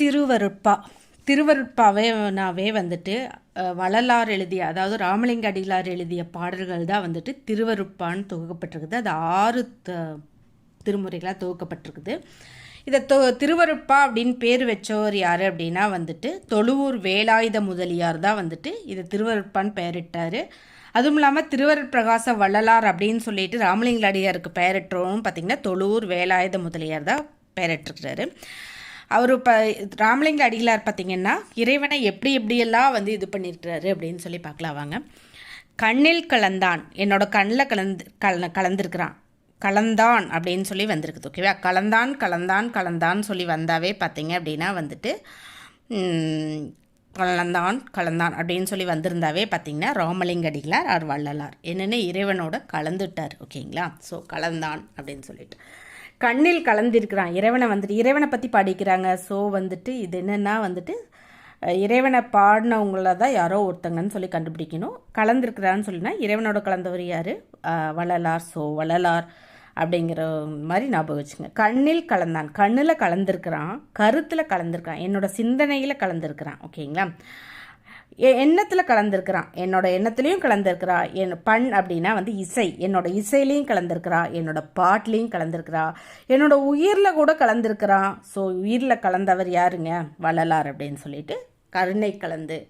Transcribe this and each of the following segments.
திருவருட்பா. திருவருட்பாவேனாவே வந்துட்டு வள்ளலார் எழுதிய அதாவது ராமலிங்க அடிகளார் எழுதிய பாடல்கள் தான் வந்துட்டு திருவருட்பான்னு தொகுக்கப்பட்டிருக்குது. அது ஆறு த திருமுறைகளாக தொகுக்கப்பட்டிருக்குது. இதை தொ திருவருட்பா அப்படின்னு பேர் வச்சவர் யார் அப்படின்னா வந்துட்டு தொழுவூர் வேலாயுத முதலியார் தான் வந்துட்டு இதை திருவருட்பான்னு பெயரிட்டார். அதுவும் இல்லாமல் திருவருட்பிரகாச வள்ளலார் அப்படின்னு சொல்லிட்டு ராமலிங்க அடியாருக்கு பெயரிட்டவரும் பார்த்திங்கன்னா தொழுவூர் வேலாயுத முதலியார் தான் பெயரிட்டிருக்கிறாரு. அவர் இப்போ ராமலிங்க அடிகளார் பார்த்தீங்கன்னா இறைவனை எப்படி எப்படியெல்லாம் வந்து இது பண்ணியிருக்கிறாரு அப்படின்னு சொல்லி பார்க்கலாம் வாங்க. கண்ணில் கலந்தான். என்னோட கண்ணில் கலந்து கல கலந்துருக்கிறான். கலந்தான் அப்படின்னு சொல்லி வந்திருக்குது ஓகேவா கலந்தான் கலந்தான் கலந்தான் சொல்லி வந்தாவே பார்த்தீங்க அப்படின்னா வந்துட்டு கலந்தான் கலந்தான் அப்படின்னு சொல்லி வந்திருந்தாவே பார்த்தீங்கன்னா ராமலிங்க அடிகளார் அவர் வள்ளலார் என்னென்ன இறைவனோட கலந்துட்டார் ஓகேங்களா ஸோ கலந்தான் அப்படின்னு சொல்லிட்டு. கண்ணில் கலந்திருக்கிறான். இறைவனை வந்துட்டு இறைவனை பற்றி பாடிக்கிறாங்க. ஸோ வந்துட்டு இது என்னென்னா வந்துட்டு இறைவனை பாடினவங்கள தான் யாரோ ஒருத்தங்கன்னு சொல்லி கண்டுபிடிக்கணும். கலந்துருக்கிறான்னு சொல்லினா இறைவனோட கலந்தவர் யார்? வள்ளலார். ஸோ வள்ளலார் அப்படிங்கிற மாதிரி ஞாபகம் வச்சுங்க. கண்ணில் கலந்தான். கண்ணில் கலந்துருக்கிறான். கருத்தில் கலந்துருக்கிறான். என்னோட சிந்தனையில் கலந்துருக்கிறான். ஓகேங்களா? எண்ணத்தில் கலந்துருக்கிறான். என்னோட எண்ணத்துலேயும் கலந்துருக்கிறா. என் பண் அப்படின்னா வந்து இசை. என்னோட இசையிலையும் கலந்துருக்கிறா. என்னோட பாட்லேயும் கலந்துருக்கிறா. என்னோட உயிரில் கூட கலந்துருக்கிறான் ஸோ உயிரில் கலந்தவர் யாருங்க? வள்ளலார் அப்படின்னு சொல்லிட்டு கருணை கலந்து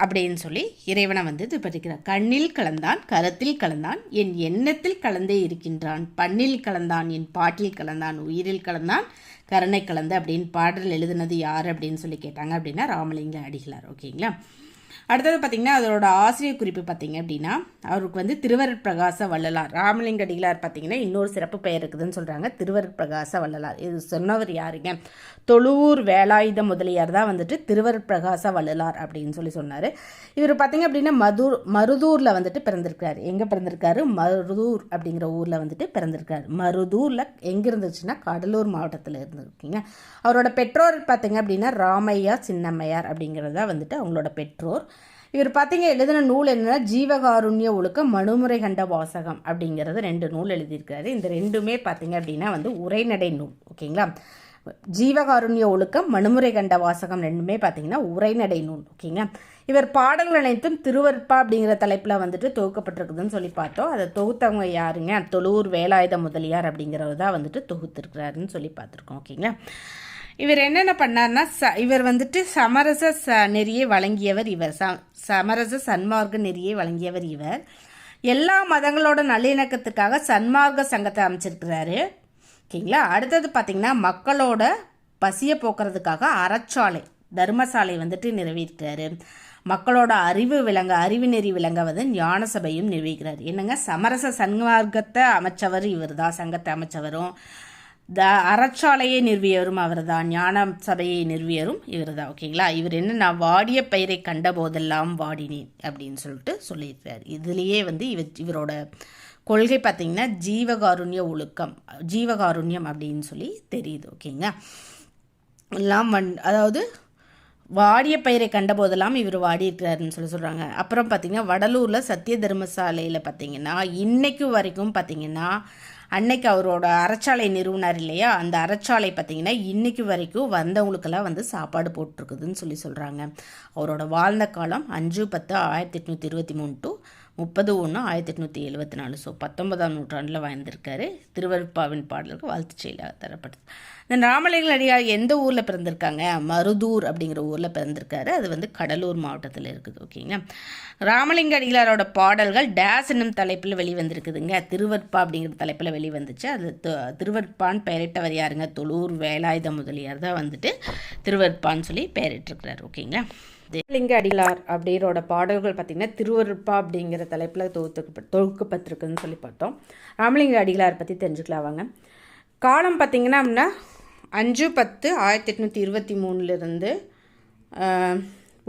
அப்படின்னு சொல்லி இறைவனை வந்து இது படிக்கிறார் கண்ணில் கலந்தான் கரத்தில் கலந்தான் என் எண்ணத்தில் கலந்தே இருக்கின்றான். பண்ணில் கலந்தான் என் பாட்டில் கலந்தான் உயிரில் கலந்தான் கருணை கலந்து அப்படின்னு பாடல் எழுதுனது யார் அப்படின்னு சொல்லி கேட்டாங்க அப்படின்னா ராமலிங்க அடிகளார். ஓகேங்களா? அடுத்தது பார்த்தீங்கன்னா அதோட ஆசிரியர் குறிப்பு பார்த்தீங்க அப்படின்னா அவருக்கு வந்து திருவருட்பிரகாச வள்ளலார். ராமலிங்க அடிகளார் பார்த்தீங்கன்னா இன்னொரு சிறப்பு பெயர் இருக்குதுன்னு சொல்கிறாங்க திருவருட்பிரகாச வள்ளலார். இது சொன்னவர் யாருங்க? தொழுவூர் வேலாயுத முதலியார் தான் வந்துட்டு திருவருட்பிரகாச வள்ளலார் அப்படின்னு சொல்லி சொன்னார். இவர் பார்த்தீங்க அப்படின்னா மதுர் மருதூரில் வந்துட்டு பிறந்திருக்கிறார். எங்கே பிறந்திருக்காரு? மருதூர் அப்படிங்கிற ஊரில் வந்துட்டு பிறந்திருக்கார் மருதூரில் எங்கே இருந்துச்சுன்னா கடலூர் மாவட்டத்தில் இருந்திருக்கீங்க. அவரோட பெற்றோர் பார்த்தீங்க அப்படின்னா ராமையா சின்னம்மையார் தான் வந்துட்டு அவங்களோட பெற்றோர். இவர் பார்த்தீங்க எழுதின நூல் என்னென்னா ஜீவகாருண்ய ஒழுக்க மனுமுறை கண்ட வாசகம் அப்படிங்கிறது ரெண்டு நூல் எழுதியிருக்காரு. இந்த ரெண்டுமே பார்த்தீங்க அப்படின்னா வந்து உரைநடை நூல் ஓகேங்களா? ஜீவகாருண்ய ஒழுக்கம் மனுமுறை கண்ட வாசகம் ரெண்டுமே பார்த்தீங்கன்னா உரைநடை நூல் ஓகேங்க இவர் பாடல்கள் அனைத்தும் திருவற்பா அப்படிங்கிற தலைப்பில் வந்துட்டு தொகுக்கப்பட்டிருக்குதுன்னு சொல்லி பார்த்தோம். அதை தொகுத்தவங்க யாருங்க? தொழுவூர் வேலாயுத முதலியார் அப்படிங்கிறவர் தான் வந்துட்டு தொகுத்திருக்கிறாருன்னு சொல்லி பார்த்துருக்கோம் ஓகேங்களா? இவர் என்னென்ன பண்ணார்னா ச இவர் வந்துட்டு சமரச ச நெறியை வழங்கியவர் இவர். ச சமரச சன்மார்க்க நெறியை வழங்கியவர் இவர். எல்லா மதங்களோட நல்லிணக்கத்துக்காக சன்மார்க்க சங்கத்தை அமைச்சிருக்கிறாரு. ஓகேங்களா? அடுத்தது பார்த்திங்கன்னா மக்களோட பசியை போக்குறதுக்காக அறச்சாலை தர்மசாலை வந்துட்டு நிறைவேற்றாரு மக்களோட அறிவு விளங்க அறிவு நெறி விளங்க வந்து ஞான சபையும் நிறுவிக்கிறார் என்னங்க? சமரச சன்மார்க்கத்தை அமைச்சவர் இவர் தான் சங்கத்தை அமைச்சவரும். த அறச்சாலையை நிறுவியவரும் அவர் தான் ஞான சபையை நிறுவியரும் இவர் தான் ஓகேங்களா? இவர் என்ன நான் வாடிய பயிரை கண்ட போதெல்லாம் வாடினேன் அப்படின்னு சொல்லிட்டு சொல்லியிருக்கார் இதுலேயே வந்து இவர் இவரோட கொள்கை பார்த்தீங்கன்னா ஜீவகாருண்ய ஒழுக்கம் ஜீவகாருண்யம் அப்படின்னு சொல்லி தெரியுது ஓகேங்களா? எல்லாம் வந் அதாவது வாடிய பயிரை கண்டபோதெல்லாம் இவர் வாடி சொல்லி சொல்கிறாங்க அப்புறம் பார்த்திங்கன்னா வடலூரில் சத்திய தர்மசாலையில் பார்த்தீங்கன்னா இன்றைக்கு வரைக்கும் பார்த்தீங்கன்னா அன்னைக்கு அவரோட அறச்சாலை நிறுவனர் இல்லையா? அந்த அறச்சாலை பார்த்தீங்கன்னா இன்றைக்கு வரைக்கும் வந்தவங்களுக்கெல்லாம் வந்து சாப்பாடு போட்டிருக்குதுன்னு சொல்லி சொல்கிறாங்க அவரோட வாழ்ந்த காலம் அஞ்சு பத்து ஆயிரத்தி எட்நூற்றி இருபத்தி மூணு டு முப்பது ஒன்று ஆயிரத்தி எட்நூற்றி எழுபத்தி நாலு. ஸோ பத்தொன்பதாம் நூற்றாண்டில் வாழ்ந்திருக்காரு. திருவருப்பாவின் பாடலுக்கு வாழ்த்து செயலாக தரப்படுது இந்த ராமலிங்க அடியார் எந்த ஊரில் பிறந்திருக்காங்க? மருதூர் அப்படிங்கிற ஊரில் பிறந்திருக்காரு. அது வந்து கடலூர் மாவட்டத்தில் இருக்குது. ஓகேங்களா ராமலிங்க அடிகளாரோட பாடல்கள் டேஸ் என்னும் தலைப்பில் வெளிவந்திருக்குதுங்க. திருவற்பா அப்படிங்கிற தலைப்பில் வெளிவந்துச்சு. அது திருவற்பான் பெயரிட்டவர் யாருங்க? தொழூர் வேலாயுத முதலியார் தான் வந்துட்டு திருவற்பான்னு சொல்லி பெயரிட்டிருக்கிறார். ஓகேங்களா லிங்க அடிகளார் அப்படியோட பாடல்கள் பார்த்திங்கன்னா திருவருப்பா அப்படிங்கிற தலைப்பில் தொகுத்து தொகுக்கப்பட்டிருக்குன்னு சொல்லி பார்த்தோம். ராமலிங்க அடிகளார் பற்றி தெரிஞ்சுக்கலாம் வாங்க காலம் பார்த்திங்கன்னா அப்படின்னா அஞ்சு பத்து ஆயிரத்தி எட்நூற்றி இருபத்தி மூணுலேருந்து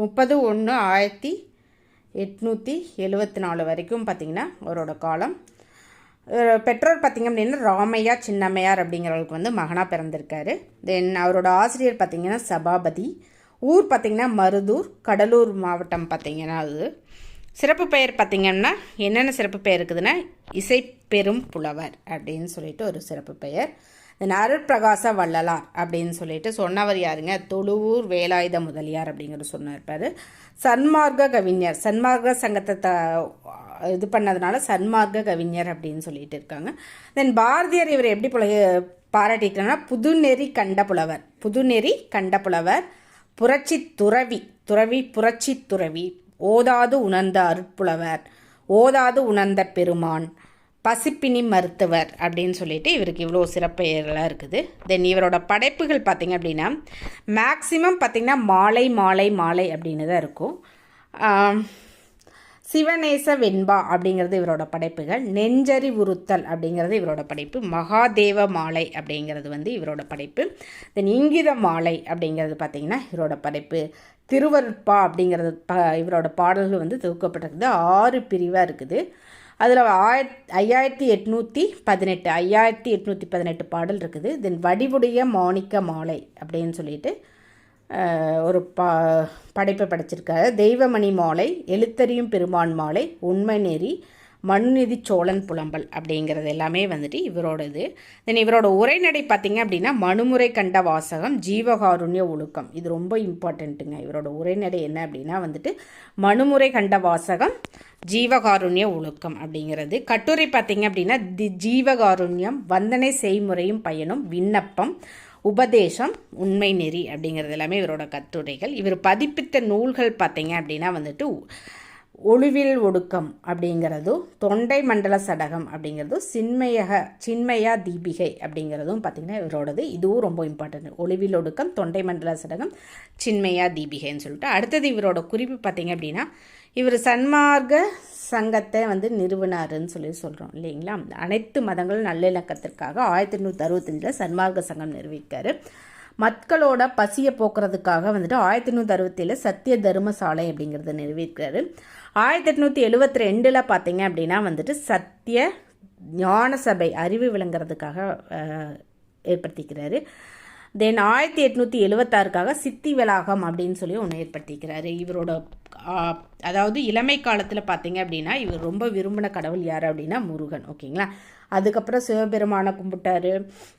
முப்பது ஒன்று ஆயிரத்தி எட்நூற்றி எழுபத்தி நாலு வரைக்கும் பார்த்திங்கன்னா அவரோட காலம். பெற்றோர் பார்த்திங்க அப்படின்னா ராமையா சின்னம்மையார் அப்படிங்கிறவங்களுக்கு வந்து மகனாக பிறந்திருக்காரு. தென் அவரோட ஆசிரியர் பார்த்திங்கன்னா சபாபதி. ஊர் பார்த்திங்கன்னா மருதூர் கடலூர் மாவட்டம் பார்த்திங்கன்னா அது. சிறப்பு பெயர் பார்த்திங்கன்னா என்னென்ன சிறப்பு பெயர் இருக்குதுன்னா இசை பெரும் புலவர் அப்படின்னு சொல்லிட்டு ஒரு சிறப்பு பெயர். அருட்பிரகாச வள்ளலார் அப்படின்னு சொல்லிட்டு சொன்னவர் யாருங்க? தொழுவூர் வேலாயுத முதலியார் அப்படிங்கிறது சொன்னிருப்பார் சன்மார்க்க கவிஞர் சன்மார்க்க சங்கத்தை த இது பண்ணதுனால சன்மார்க்க கவிஞர் அப்படின்னு சொல்லிட்டு இருக்காங்க. தென் பாரதியார் இவர் எப்படி புல பாராட்டியிருக்காங்கன்னா புதுநெறி கண்ட புலவர் புதுநெறி கண்ட புலவர் புரட்சி துறவி துறவி புரட்சி துறவி ஓதாது உணர்ந்த அருட்புலவர் ஓதாது உணர்ந்த பெருமான் பசிப்பினி மருத்துவர் அப்படின்னு சொல்லிட்டு இவருக்கு இவ்வளோ சிறப்பெயர்களாக இருக்குது. தென் இவரோட படைப்புகள் பார்த்திங்க அப்படின்னா மேக்சிமம் பார்த்திங்கன்னா மாலை மாலை மாலை அப்படின்னு தான் இருக்கும். சிவநேச வெண்பா அப்படிங்கிறது இவரோட படைப்புகள். நெஞ்சரி உறுத்தல் அப்படிங்கிறது இவரோட படைப்பு. மகாதேவ மாலை அப்படிங்கிறது வந்து இவரோட படைப்பு. தென் இங்கித மாலை அப்படிங்கிறது பார்த்திங்கன்னா இவரோட படைப்பு. திருவருட்பா அப்படிங்கிறது ப இவரோட பாடல்கள் வந்து தொகுக்கப்பட்டிருக்குது. ஆறு பிரிவாக இருக்குது. அதில் ஆயிரத் ஐயாயிரத்தி எட்நூற்றி பதினெட்டு ஐயாயிரத்தி எட்நூற்றி பதினெட்டு பாடல் இருக்குது. தென் வடிவுடைய மாணிக்க மாலை அப்படின்னு சொல்லிட்டு ஒரு பா படைப்பை படைச்சிருக்காரு. தெய்வமணி மாலை எழுத்தறியும் பெருமான் மாலை உண்மை நெறி மண்நிதி சோழன் புலம்பல் அப்படிங்கிறது எல்லாமே வந்துட்டு இவரோடது. தென் இவரோட உரைநடை பார்த்திங்க அப்படின்னா மனுமுறை கண்ட வாசகம் ஜீவகாருண்ய ஒழுக்கம். இது ரொம்ப இம்பார்ட்டண்ட்டுங்க இவரோட உரைநடை என்ன அப்படின்னா வந்துட்டு மனுமுறை கண்ட வாசகம் ஜீவகாருண்ய ஒழுக்கம் அப்படிங்கிறது. கட்டுரை பார்த்திங்க அப்படின்னா தி ஜீவகாருண்யம் வந்தனை செய்முறையும் பயனும் விண்ணப்பம் உபதேசம் உண்மை நெறி அப்படிங்கிறது எல்லாமே இவரோட கட்டுரைகள். இவர் பதிப்பித்த நூல்கள் பார்த்தீங்க அப்படின்னா வந்துட்டு ஒளிவில் ஒடுக்கம் அப்படிங்கிறதும் தொண்டை மண்டல சடகம் அப்படிங்கிறதும் சின்மையக சின்மையா தீபிகை அப்படிங்கிறதும் பார்த்திங்கன்னா இவரோடது. இதுவும் ரொம்ப இம்பார்ட்டன்ட் ஒளிவில் ஒடுக்கம் தொண்டை மண்டல சடகம் சின்மையா தீபிகைன்னு சொல்லிட்டு. அடுத்தது இவரோட குறிப்பு பார்த்திங்க அப்படின்னா இவர் சன்மார்க்க சங்கத்தை வந்து நிறுவனாருன்னு சொல்லி சொல்கிறோம் இல்லைங்களா? அனைத்து மதங்களும் நல்லிணக்கத்திற்காக ஆயிரத்தி எண்ணூற்றி அறுபத்தஞ்சில் சன்மார்க்க சங்கம் நிறுவிக்கார் மக்களோட பசியை போக்குறதுக்காக வந்துட்டு ஆயிரத்தி எண்ணூற்றி அறுபத்தேழு சத்திய தர்மசாலை அப்படிங்கிறத நிறுவியிருக்காரு ஆயிரத்தி எட்நூற்றி எழுபத்தி ரெண்டில் பார்த்தீங்க அப்படின்னா வந்துட்டு சத்திய ஞான சபை அறிவு விளங்குறதுக்காக ஏற்படுத்திக்கிறாரு. தென் ஆயிரத்தி எட்நூற்றி எழுபத்தாறுக்காக சித்தி வளாகம் அப்படின்னு சொல்லி ஒன்று ஏற்படுத்திக்கிறாரு இவரோட அதாவது இளமை காலத்தில் பார்த்தீங்க அப்படின்னா இவர் ரொம்ப விரும்பின கடவுள் யார் அப்படின்னா முருகன் ஓகேங்களா? அதுக்கப்புறம் சிவபெருமானை கும்பிட்டாரு.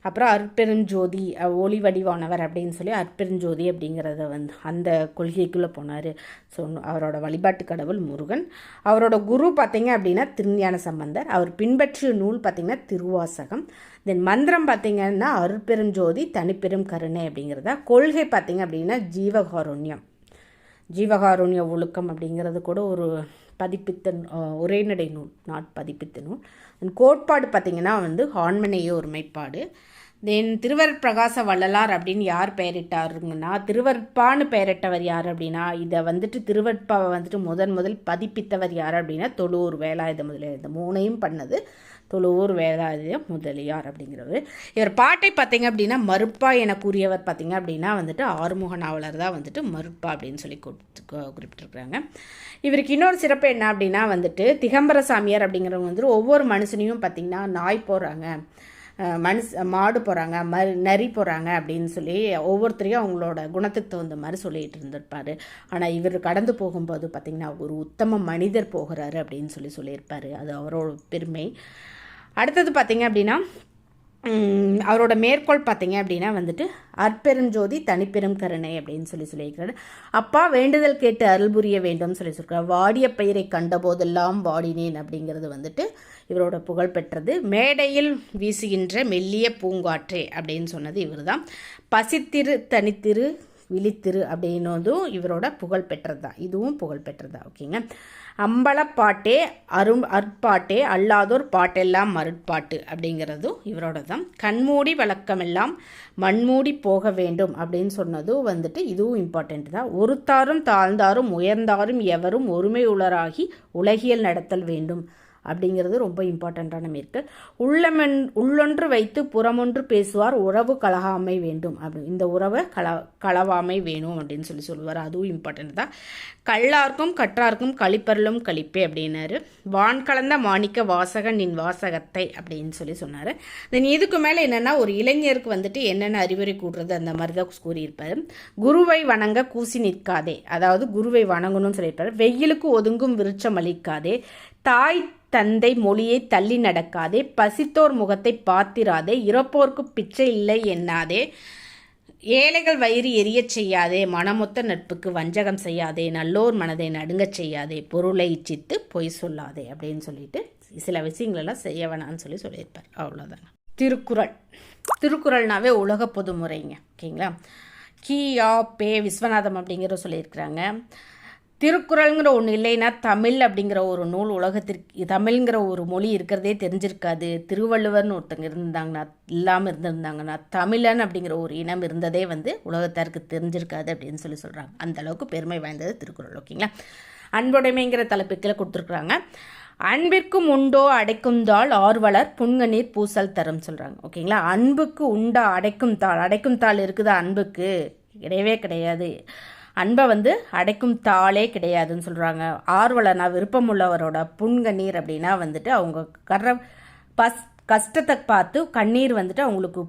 அப்புறம் அற்பெருஞ்சோதி ஒளி வடிவானவர் அப்படின்னு சொல்லி அற்பெருஞ்சோதி அப்படிங்கிறத வந்து அந்த கொள்கைக்குள்ளே போனார். ஸோ அவரோட வழிபாட்டு கடவுள் முருகன். அவரோட குரு பார்த்தீங்க அப்படின்னா திருஞான சம்பந்தர். அவர் பின்பற்றிய நூல் பார்த்திங்கன்னா திருவாசகம். தென் மந்திரம் பார்த்திங்கன்னா அருட்பெருஞ்சோதி தனிப்பெரும் கருணை அப்படிங்கிறதா. கொள்கை பார்த்திங்க அப்படின்னா ஜீவகாருண்யம். ஜீவகாருண்ய ஒழுக்கம் அப்படிங்கிறது கூட ஒரு பதிப்பித்த உரைநடை நூல் நாட் பதிப்பித்த நூல். கோட்பாடு பார்த்திங்கன்னா வந்து ஆண்மனைய ஒருமைப்பாடு. தென் திருவருட்பிரகாச வள்ளலார் அப்படின்னு யார் பெயரிட்டாருங்கன்னா திருவற்பான்னு பெயரிட்டவர் யார் அப்படின்னா இதை வந்துட்டு திருவற்பாவை வந்துட்டு முதன் முதல் பதிப்பித்தவர் யார் அப்படின்னா தொழூர் வேலாயுத முதலியார். இந்த மூணையும் பண்ணது தொழுவூர் வேதாதிய முதலியார் அப்படிங்கிறவர். இவர் பாட்டை பார்த்தீங்க அப்படின்னா மறுப்பா என கூறியவர் பார்த்தீங்க அப்படின்னா வந்துட்டு ஆறுமுக நாவலர் தான் வந்துட்டு மறுப்பா அப்படின்னு சொல்லி குறிப்பிட்டிருக்கிறாங்க. இவருக்கு இன்னொரு சிறப்பு என்ன அப்படின்னா வந்துட்டு திகம்பர சாமியார் அப்படிங்கிறவங்க வந்துட்டு ஒவ்வொரு மனுஷனையும் பார்த்திங்கன்னா நாய் போடுறாங்க. மனுஷ மாடு போகிறாங்க ம நரி போகிறாங்க அப்படின்னு சொல்லி ஒவ்வொருத்தரையும் அவங்களோட குணத்துக்கு தகுந்த மாதிரி சொல்லிகிட்டு இருந்திருப்பார். ஆனால் இவர் கடந்து போகும்போது பார்த்திங்கன்னா ஒரு உத்தம மனிதர் போகிறாரு அப்படின்னு சொல்லி சொல்லியிருப்பார். அது அவரோட பெருமை. அடுத்தது பார்த்திங்க அப்படின்னா அவரோட மேற்கோள் பார்த்தீங்க அப்படின்னா வந்துட்டு அற்பெருஞ்சோதி தனிப்பெரும் கருணை அப்படின்னு சொல்லி சொல்லியிருக்கிறாரு. அப்பா வேண்டுதல் கேட்டு அருள் புரிய வேண்டும் சொல்லி சொல்கிறார் வாடிய பெயரை கண்டபோதெல்லாம் வாடினேன் அப்படிங்கிறது வந்துட்டு இவரோட புகழ் பெற்றது. மேடையில் வீசுகின்ற மெல்லிய பூங்காற்றே அப்படின்னு சொன்னது இவர் தான் பசித்திரு தனித்திரு விழித்திரு அப்படின்னதும் இவரோட புகழ் பெற்றது தான் இதுவும் புகழ் பெற்றது? தான் ஓகேங்க. அம்பலப்பாட்டே அரும் அற்பாட்டே அல்லாதோர் பாட்டெல்லாம் மருட்பாட்டு அப்படிங்கிறதும் இவரோட தான் கண்மூடி வழக்கமெல்லாம் மண்மூடி போக வேண்டும் அப்படின்னு சொன்னதும் வந்துட்டு இதுவும் இம்பார்ட்டண்ட் தான். ஒருத்தாரும் தாழ்ந்தாரும் உயர்ந்தாரும் எவரும் ஒருமை உளராகி உலகியல் நடத்தல் வேண்டும். அப்படிங்கிறது ரொம்ப இம்பார்ட்டண்ட்டான மேற்கு உள்ளமென் உள்ளொன்று வைத்து புறமொன்று பேசுவார் உறவு கலகாமை வேண்டும். அப்படி இந்த உறவை கல களவாமை வேணும் அப்படின்னு சொல்லி சொல்லுவார். அதுவும் இம்பார்ட்டண்ட் தான். கல்லார்க்கும் கற்றார்க்கும் கழிப்பருளும் கழிப்பே அப்படின்னாரு. வான் கலந்த மாணிக்க வாசகன் நின் வாசகத்தை அப்படின்னு சொல்லி சொன்னார். தென் இதுக்கு மேலே என்னென்னா ஒரு இளைஞருக்கு வந்துட்டு என்னென்ன அறிவுரை கூடுறது அந்த மாதிரி தான் கூறியிருப்பார். குருவை வணங்க கூசி நிற்காதே. அதாவது குருவை வணங்கணும்னு சொல்லியிருப்பார். வெயிலுக்கு ஒதுங்கும் விருட்சம் அளிக்காதே. தாய் தந்தை மொழியை தள்ளி நடக்காதே பசித்தோர் முகத்தை பாத்திராதே இறப்போர்க்கு பிச்சை இல்லை எண்ணாதே ஏழைகள் வயிறு எரியச் செய்யாதே மனமொத்த நட்புக்கு வஞ்சகம் செய்யாதே நல்லோர் மனதை நடுங்கச் செய்யாதே பொருளை இச்சித்து பொய் சொல்லாதே அப்படின்னு சொல்லிட்டு சில விஷயங்களெல்லாம் செய்ய வேணாம்னு சொல்லி சொல்லியிருப்பார். அவ்வளோதாங்க திருக்குறள். திருக்குறள்னாவே உலக பொதுமுறைங்க. ஓகேங்களா? கி ஆ பே விஸ்வநாதம் அப்படிங்கிற சொல்லியிருக்கிறாங்க. திருக்குறள்ங்கிற ஒன்று இல்லைன்னா தமிழ் அப்படிங்கிற ஒரு நூல் உலகத்திற்கு தமிழ்ங்கிற ஒரு மொழி இருக்கிறதே தெரிஞ்சிருக்காது. திருவள்ளுவர்னு ஒருத்தங்க இருந்தாங்கன்னா இல்லாமல் இருந்திருந்தாங்கன்னா தமிழன் அப்படிங்கிற ஒரு இனம் இருந்ததே வந்து உலகத்தாருக்கு தெரிஞ்சிருக்காது அப்படின்னு சொல்லி சொல்கிறாங்க அந்தளவுக்கு பெருமை வாய்ந்தது திருக்குறள் ஓகேங்களா? அன்புடைமைங்கிற தலைப்புக்கில் கொடுத்துருக்குறாங்க. அன்பிற்கும் உண்டோ அடைக்கும் தாள் ஆர்வலர் புன்கநீர் பூசல் தரும் சொல்கிறாங்க ஓகேங்களா? அன்புக்கு உண்டா அடைக்கும் தாள் அடைக்கும் தாள் இருக்குதா அன்புக்கு? கிடையவே கிடையாது. அன்பை வந்து அடைக்கும் தாளே கிடையாதுன்னு சொல்கிறாங்க ஆர்வலனா விருப்பமுள்ளவரோட புன்கண்ணீர் அப்படின்னா வந்துட்டு அவங்க கர்ற பஸ் கஷ்டத்தை பார்த்து கண்ணீர் வந்துட்டு அவங்களுக்கு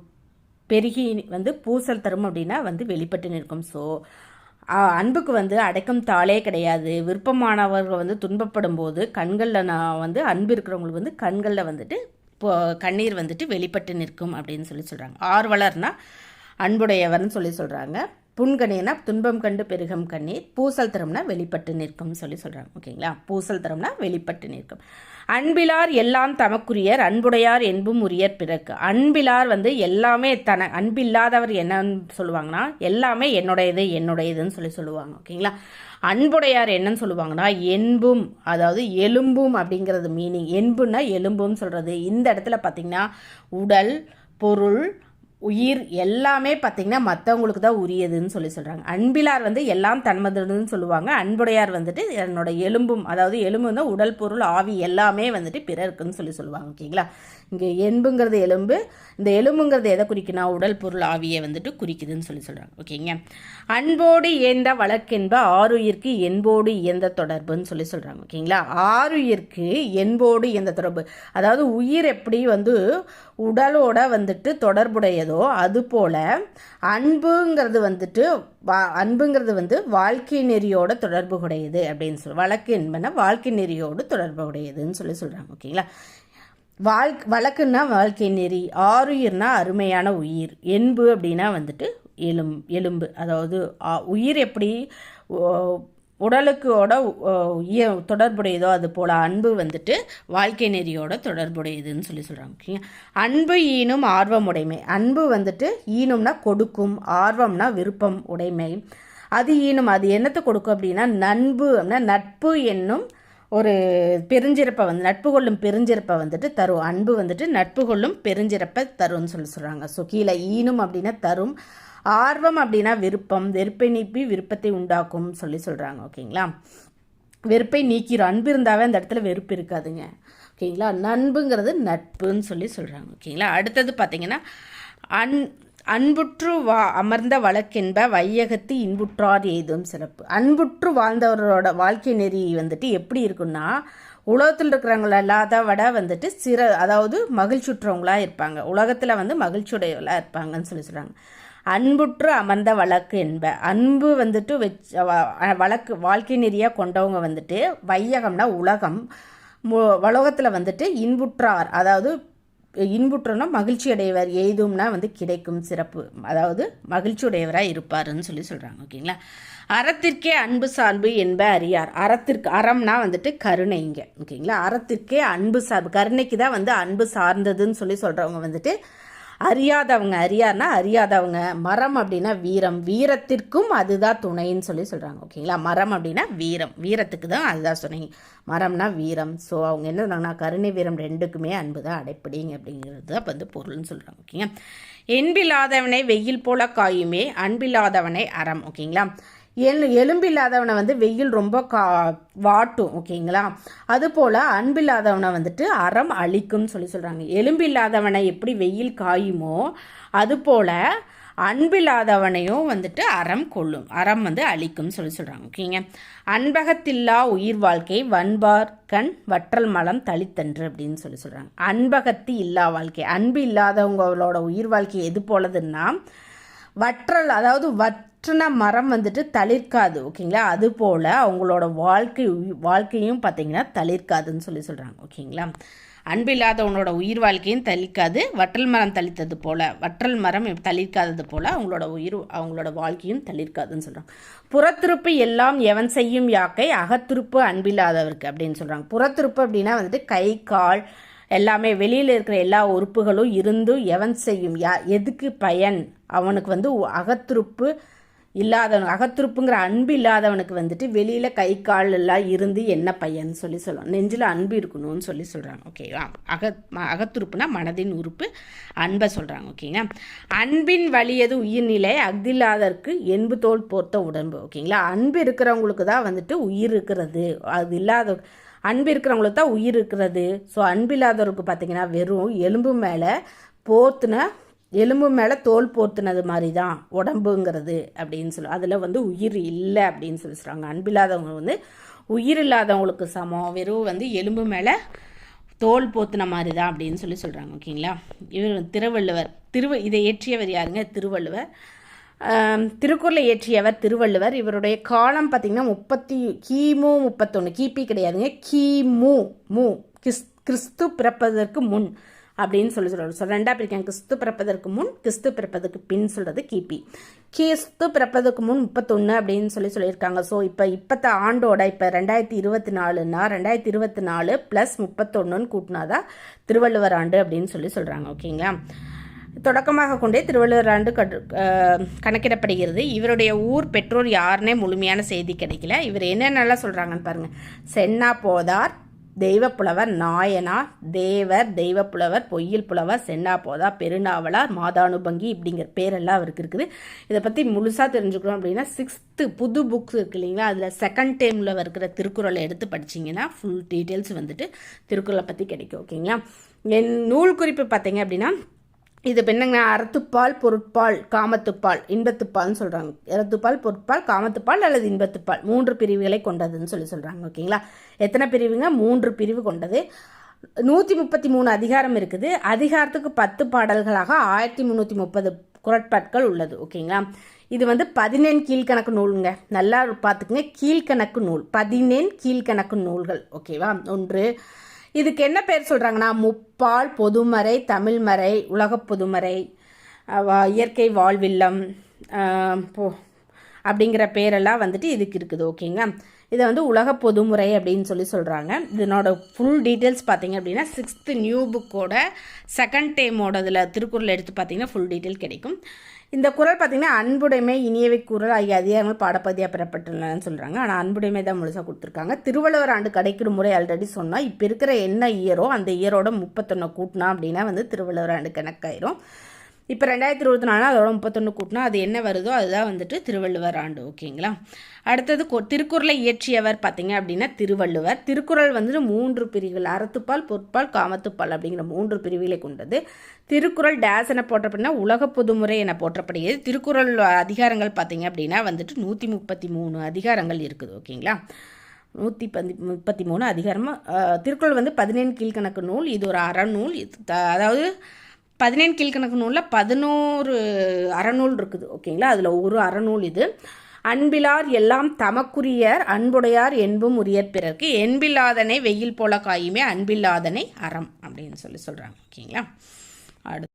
பெருகி வந்து பூசல் தரும் அப்படின்னா வந்து வெளிப்பட்டு நிற்கும். ஸோ அன்புக்கு வந்து அடைக்கும் தாளே கிடையாது. விருப்பமானவர்கள் வந்து துன்பப்படும் போது கண்களில் நான் வந்து அன்பு இருக்கிறவங்களுக்கு வந்து கண்களில் வந்துட்டு இப்போ கண்ணீர் வந்துட்டு வெளிப்பட்டு நிற்கும் அப்படின்னு சொல்லி சொல்கிறாங்க ஆர்வலர்னா அன்புடையவர்னு சொல்லி சொல்கிறாங்க புண்கணேனா துன்பம் கண்டு பெருகம் கண்ணீர் பூசல் தரம்னா வெளிப்பட்டு நிற்கும் சொல்லி சொல்கிறாங்க ஓகேங்களா? பூசல் தரம்னா வெளிப்பட்டு நிற்கும். அன்பிலார் எல்லாம் தமக்குரியர் அன்புடையார் என்பும் உரியர் பிறக்கு அன்பிலார் வந்து எல்லாமே தன அன்பில்லாதவர் என்னன்னு சொல்லுவாங்கன்னா எல்லாமே என்னுடையது என்னுடையதுன்னு சொல்லி சொல்லுவாங்க. ஓகேங்களா? அன்புடையார் என்னன்னு சொல்லுவாங்கன்னா என்பும் அதாவது எலும்பும் அப்படிங்கிறது மீனிங் என்புன்னா எலும்பும் சொல்கிறது இந்த இடத்துல பார்த்திங்கன்னா உடல் பொருள் உயிர் எல்லாமே பார்த்திங்கன்னா மற்றவங்களுக்கு தான் உரியதுன்னு சொல்லி சொல்கிறாங்க அன்பிலார் வந்து எல்லாம் தன்மதுன்னு சொல்லுவாங்க. அன்புடையார் வந்துட்டு என்னோட எலும்பும் அதாவது எலும்பு வந்து உடல் பொருள் ஆவி எல்லாமே வந்துட்டு பிறருக்குன்னு சொல்லி சொல்லுவாங்க. ஓகேங்களா? இங்கே எலும்புங்கிறது எலும்பு இந்த எலும்புங்கிறது எதை குறிக்குன்னா? உடல் பொருள் ஆவியை வந்துட்டு குறிக்குதுன்னு சொல்லி சொல்கிறாங்க ஓகேங்க? அன்போடு இயந்த வழக்கென்ப ஆறுயிர்க்கு என்போடு இயந்த தொடர்புன்னு சொல்லி சொல்கிறாங்க ஓகேங்களா? ஆறுயிர்க்கு என்போடு இயந்த தொடர்பு. அதாவது உயிர் எப்படி வந்து உடலோட வந்துட்டு தொடர்புடையதோ இருக்கிறதோ அதுபோல் அன்புங்கிறது வந்துட்டு வா அன்புங்கிறது வந்து வாழ்க்கை நெறியோட தொடர்பு உடையது அப்படின்னு சொல்லி வழக்கு என்பன வாழ்க்கை நெறியோடு தொடர்பு உடையதுன்னு சொல்லி சொல்கிறாங்க ஓகேங்களா? வாழ் வழக்குன்னா வாழ்க்கை நெறி ஆறுயிர்னா அருமையான உயிர் என்பு அப்படின்னா வந்துட்டு எலும் எலும்பு. அதாவது உயிர் எப்படி உடலுக்கோட தொடர்புடையதோ அது போல் அன்பு வந்துட்டு வாழ்க்கை நெறியோட தொடர்புடையதுன்னு சொல்லி சொல்கிறாங்க ஓகே அன்பு ஈனும் ஆர்வம் உடைமை. அன்பு வந்துட்டு ஈனும்னா கொடுக்கும் ஆர்வம்னா விருப்பம் உடைமை. அது ஈனும் அது என்னத்தை கொடுக்கும் அப்படின்னா நண்பு அப்படின்னா நட்பு என்னும் ஒரு பெருஞ்சிறப்பை வந்து நட்பு கொள்ளும் பெருஞ்சிறப்பை வந்துட்டு தரும். அன்பு வந்துட்டு நட்பு கொள்ளும் பெருஞ்சிறப்பை தரும்னு சொல்லி சொல்கிறாங்க ஸோ கீழே ஈனும் அப்படின்னா தரும். ஆர்வம் அப்படின்னா விருப்பம் வெறுப்பை நீப்பி விருப்பத்தை உண்டாக்கும் சொல்லி சொல்கிறாங்க ஓகேங்களா? வெறுப்பை நீக்கிறோம் அன்பு இருந்தாவே அந்த இடத்துல வெறுப்பு இருக்காதுங்க ஓகேங்களா? நண்புங்கிறது நட்புன்னு சொல்லி சொல்கிறாங்க ஓகேங்களா? அடுத்தது பார்த்தீங்கன்னா அன் அன்புற்று வா அமர்ந்த வழக்கென்ப வையகத்து இன்புற்றார் ஏதும் சிறப்பு. அன்புற்று வாழ்ந்தவரோட வாழ்க்கை நெறி வந்துட்டு எப்படி இருக்குன்னா உலகத்தில் இருக்கிறவங்கள இல்லாத விட வந்துட்டு சிற அதாவது மகிழ்ச்சியுற்றவங்களா இருப்பாங்க. உலகத்தில் வந்து மகிழ்ச்சியுடையவளாக இருப்பாங்கன்னு சொல்லி சொல்கிறாங்க அன்புற்று அமர்ந்த வழக்கு என்ப. அன்பு வந்துட்டு வெச் வழக்கு வாழ்க்கை நெறியாக கொண்டவங்க வந்துட்டு வையகம்னா உலகம். உலகத்தில் வந்துட்டு இன்புற்றார். அதாவது இன்புற்றோன்னா மகிழ்ச்சி அடையவர் எய்தும்னா வந்து கிடைக்கும் சிறப்பு. அதாவது மகிழ்ச்சி உடையவராக இருப்பாருன்னு சொல்லி சொல்கிறாங்க ஓகேங்களா? அறத்திற்கே அன்பு சார்பு என்ப அறியார். அறத்திற்கு அறம்னா வந்துட்டு கருணைங்க ஓகேங்களா? அறத்திற்கே அன்பு சார்பு. கருணைக்கு தான் வந்து அன்பு சார்ந்ததுன்னு சொல்லி சொல்கிறவங்க வந்துட்டு அறியாதவங்க அறியார்னா அறியாதவங்க. மரம் அப்படின்னா வீரம். வீரத்திற்கும் அதுதான் துணைன்னு சொல்லி சொல்கிறாங்க ஓகேங்களா? மரம் அப்படின்னா வீரம். வீரத்துக்கு தான் அதுதான் துணை. மரம்னா வீரம். ஸோ அவங்க என்ன சொன்னாங்கன்னா கருணை வீரம் ரெண்டுக்குமே அன்பு தான் அடைப்படிங்க அப்படிங்கிறது தான் வந்து பொருள்னு சொல்கிறாங்க ஓகேங்க. என்பில்லாதவனை வெயில் போல காயுமே அன்பில்லாதவனை அறம் ஓகேங்களா? எல் எலும்பில்லாதவனை வந்து வெயில் ரொம்ப கா வாட்டும் ஓகேங்களா? அதுபோல் அன்பில்லாதவனை வந்துட்டு அறம் அழிக்கும்னு சொல்லி சொல்கிறாங்க எலும்பில்லாதவனை எப்படி வெயில் காயுமோ அதுபோல் அன்பில்லாதவனையும் வந்துட்டு அறம் கொள்ளும். அறம் வந்து அழிக்கும்னு சொல்லி சொல்கிறாங்க ஓகேங்க? அன்பகத்தில்லா உயிர் வாழ்க்கை வன்பார் கண் வற்றல் மலம் தளித்தன்று அப்படின்னு சொல்லி சொல்கிறாங்க அன்பகத்து இல்லா வாழ்க்கை. அன்பு இல்லாதவங்களோட உயிர் வாழ்க்கை எது போலதுன்னா வற்றல் அதாவது வத் பற்றின மரம் வந்துட்டு தளிர்க்காது ஓகேங்களா? அது போல் அவங்களோட வாழ்க்கை வாழ்க்கையும் பார்த்தீங்கன்னா தளிர்க்காதுன்னு சொல்லி சொல்கிறாங்க ஓகேங்களா? அன்பில்லாதவனோட உயிர் வாழ்க்கையும் தளிக்காது வற்றல் மரம் தளித்தது போல் வற்றல் மரம் தளிர்க்காதது போல் அவங்களோட உயிர் அவங்களோட வாழ்க்கையும் தளிர்க்காதுன்னு சொல்கிறாங்க புறத்திருப்பு எல்லாம் எவன் செய்யும் யாக்கை? அகத்திருப்பு அன்பில்லாதவருக்கு அப்படின்னு சொல்கிறாங்க புறத்திருப்பு அப்படின்னா வந்துட்டு கை கால் எல்லாமே வெளியில் இருக்கிற எல்லா உறுப்புகளும் இருந்தும் எவன் செய்யும் யா எதுக்கு பயன்? அவனுக்கு வந்து அகத்திருப்பு இல்லாதவன் அகத்திருப்புங்கிற அன்பு இல்லாதவனுக்கு வந்துட்டு வெளியில் கை கால் எல்லாம் இருந்து என்ன பையன்னு சொல்லி சொல்லுவான் நெஞ்சில் அன்பு இருக்கணும்னு சொல்லி சொல்கிறாங்க ஓகேவா அக அகத்துருப்புனா மனதின் உறுப்பு அன்பை சொல்கிறாங்க ஓகேங்களா அன்பின் வழியது உயிர்நிலை அஃதில்லாதற்கு என்பு தோல் போர்த்த உடம்பு. ஓகேங்களா அன்பு இருக்கிறவங்களுக்கு தான் வந்துட்டு உயிர் இருக்கிறது. அது இல்லாத அன்பு இருக்கிறவங்களுக்கு தான் உயிர் இருக்கிறது. ஸோ அன்பு இல்லாதவருக்கு பார்த்தீங்கன்னா வெறும் எலும்பு மேலே போர்த்துன எலும்பு மேலே தோல் போர்த்துனது மாதிரி தான் உடம்புங்கிறது அப்படின்னு சொல்லி அதில் வந்து உயிர் இல்லை அப்படின்னு சொல்லி சொல்கிறாங்க அன்பில்லாதவங்க வந்து உயிர் இல்லாதவங்களுக்கு சமம். வெறும் வந்து எலும்பு மேலே தோல் போத்தின மாதிரி தான் அப்படின்னு சொல்லி சொல்கிறாங்க ஓகேங்களா இவர் திருவள்ளுவர் திருவ இதை ஏற்றியவர் யாருங்க? திருவள்ளுவர். திருக்குறளை இயற்றியவர் திருவள்ளுவர். இவருடைய காலம் பார்த்திங்கன்னா முப்பத்தி கிமு முப்பத்தொன்று கிபி கிடையாதுங்க. கிமு மு. கிறிஸ் கிறிஸ்து பிறப்பதற்கு முன். அப்படின்னு சொல்லி சொல்கிறோம் ஸோ ரெண்டாக பிரிக்காங்க கிறிஸ்து பிறப்பதற்கு முன் கிறிஸ்து பிறப்பதற்கு பின் சொல்கிறது கிபி. கிறிஸ்து பிறப்பதற்கு முன் முப்பத்தொன்று அப்படின்னு சொல்லி சொல்லியிருக்காங்க. ஸோ இப்போ இப்போத்த ஆண்டோட இப்போ ரெண்டாயிரத்தி இருபத்தி நாலுன்னா ரெண்டாயிரத்தி இருபத்தி நாலு ப்ளஸ் முப்பத்தொன்னுன்னு கூட்டினாதான் திருவள்ளுவர் ஆண்டு அப்படின்னு சொல்லி சொல்கிறாங்க ஓகேங்களா? தொடக்கமாக கொண்டே திருவள்ளுவர் ஆண்டு கணக்கிடப்படுகிறது. இவருடைய ஊர் பெற்றோர் யாருன்னே முழுமையான செய்தி கிடைக்கல. இவர் என்னென்னலாம் சொல்கிறாங்கன்னு பாருங்கள் சென்னா போதார் தெய்வப்புலவர் நாயனார் தேவர் தெய்வப்புலவர் பொய்யில் புலவர் சென்னா போதா பெருநாவலார் மாதானுபங்கி இப்படிங்கிற பேரெல்லாம் அவருக்கு இருக்குது. இதை பற்றி முழுசாக தெரிஞ்சுக்கணும் அப்படின்னா சிக்ஸ்த்து புது புக்ஸ் இருக்கு இல்லைங்களா? அதில் செகண்ட் டைமில் இருக்கிற திருக்குறளை எடுத்து படிச்சிங்கன்னா ஃபுல் டீட்டெயில்ஸ் வந்துட்டு திருக்குறளை பற்றி கிடைக்கும் ஓகேங்களா என் நூல் குறிப்பு பார்த்தீங்க அப்படின்னா இது என்னங்க அறத்துப்பால் பொருட்பால் காமத்துப்பால் இன்பத்துப்பால்னு சொல்கிறாங்க அறத்துப்பால் பொருட்பால் காமத்துப்பால் அல்லது இன்பத்துப்பால் மூன்று பிரிவுகளை கொண்டதுன்னு சொல்லி சொல்கிறாங்க ஓகேங்களா எத்தனை பிரிவுங்க? மூன்று பிரிவு கொண்டது. நூற்றி முப்பத்தி மூணு அதிகாரம் இருக்குது. அதிகாரத்துக்கு பத்து பாடல்களாக ஆயிரத்தி முந்நூற்றி முப்பது குரட்பாட்கள் உள்ளது ஓகேங்களா இது வந்து பதினெண் கீழ்கணக்கு நூலுங்க. நல்லா பார்த்துக்குங்க கீழ்கணக்கு நூல். பதினெண் கீழ்கணக்கு நூல்கள் ஓகேவா ஒன்று இதுக்கு என்ன பேர் சொல்கிறாங்கன்னா முப்பால் பொதுமறை தமிழ்மறை உலக பொதுமறை இயற்கை வாழ்வில்லம் போ அப்படிங்கிற பேரெல்லாம் வந்துட்டு இதுக்கு இருக்குது ஓகேங்களா இதை வந்து உலக பொதுமுறை அப்படின்னு சொல்லி சொல்கிறாங்க இதனோட ஃபுல் டீட்டெயில்ஸ் பார்த்தீங்க அப்படின்னா சிக்ஸ்த்து நியூ புக்கோட செகண்ட் டேமோட இதில் திருக்குறள் எடுத்து பார்த்தீங்கன்னா ஃபுல் டீட்டெயில் கிடைக்கும். இந்த குரல் பார்த்திங்கன்னா அன்புடைமை இனியவை குரல் ஆகிய அதிகாரங்கள் பாடப்பகுதியாக பெறப்பட்டுள்ளனன்னு சொல்கிறாங்க ஆனால் அன்புடைமை தான் முழுசாக கொடுத்துருக்காங்க. திருவள்ளுவர் ஆண்டு கிடைக்கிற முறை ஆல்ரெடி சொன்னால் இப்போ இருக்கிற என்ன இயரோ அந்த இயரோட முப்பத்தொன்று கூட்டினா அப்படின்னா வந்து திருவள்ளுவர் ஆண்டு கணக்காயிரும். இப்போ ரெண்டாயிரத்தி இருபத்தி நாலு அதோட முப்பத்தொன்று கூட்டினா அது என்ன வருதோ அதுதான் வந்துட்டு திருவள்ளுவர் ஆண்டு ஓகேங்களா? அடுத்தது திருக்குறளை இயற்றியவர் பார்த்தீங்க அப்படின்னா திருவள்ளுவர். திருக்குறள் வந்துட்டு மூன்று பிரிவுகள் அறத்துப்பால் பொற்பால் காமத்துப்பால் அப்படிங்கிற மூன்று பிரிவுகளை கொண்டது. திருக்குறள் டேஸ் என போட்டப்படினா உலக பொதுமுறை என போற்றப்படுகிறது. திருக்குறள் அதிகாரங்கள் பார்த்தீங்க அப்படின்னா வந்துட்டு நூற்றி முப்பத்தி மூணு அதிகாரங்கள் இருக்குது ஓகேங்களா? நூற்றி பந்தி முப்பத்தி மூணு அதிகாரமாக திருக்குறள் வந்து பதினேழு கீழ்கணக்கு நூல் இது ஒரு அறநூல். அதாவது பதினேழு கீழ்கணக்கு நூலில் பதினோரு அறநூல் இருக்குது ஓகேங்களா? அதில் ஒரு அறநூல் இது. அன்பிலார் எல்லாம் தமக்குரியர் அன்புடையார் என்பும் உரியர் பிறர்க்கு என்பில்லாதனை வெயில் போல காயுமே அன்பில்லாதனை அறம் அப்படின்னு சொல்லி சொல்கிறாங்க ஓகேங்களா? அடுத்து